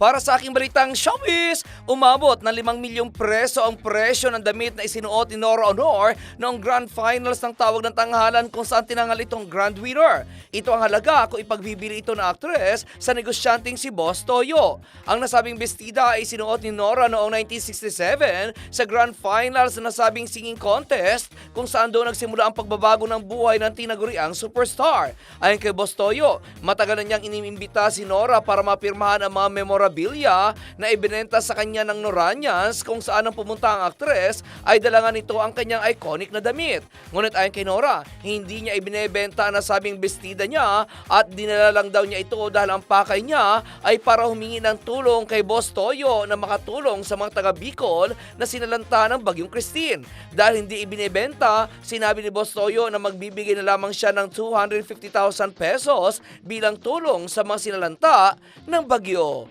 Para sa aking balitang showbiz, umabot ng 5 milyong preso ang presyo ng damit na isinuot ni Nora Honor noong grand finals ng tawag ng tanghalan kung saan tinangal itong grand winner. Ito ang halaga kung ipagbibili ito ng aktres sa negosyanteng si Boss Toyo. Ang nasabing bestida ay sinuot ni Nora noong 1967 sa grand finals na nasabing singing contest kung saan doon nagsimula ang pagbabago ng buhay ng tinaguriang superstar. Ayon kay Boss Toyo, matagal na niyang inimbita si Nora para mapirmahan ang mga memorabilia na ibinenta sa kanya ng Noranians kung saan ang pumunta ang aktres ay dalangan nito ang kanyang iconic na damit. Ngunit ayon kay Nora, hindi niya ibinebenta ang nasabing bestida niya at dinala lang daw niya ito dahil ang pakay niya ay para humingi ng tulong kay Boss Toyo na makatulong sa mga taga Bicol na sinalanta ng Bagyong Christine. Dahil hindi ibinebenta, sinabi ni Boss Toyo na magbibigay na lamang siya ng 250,000 pesos bilang tulong sa mga sinalanta ng Bagyo.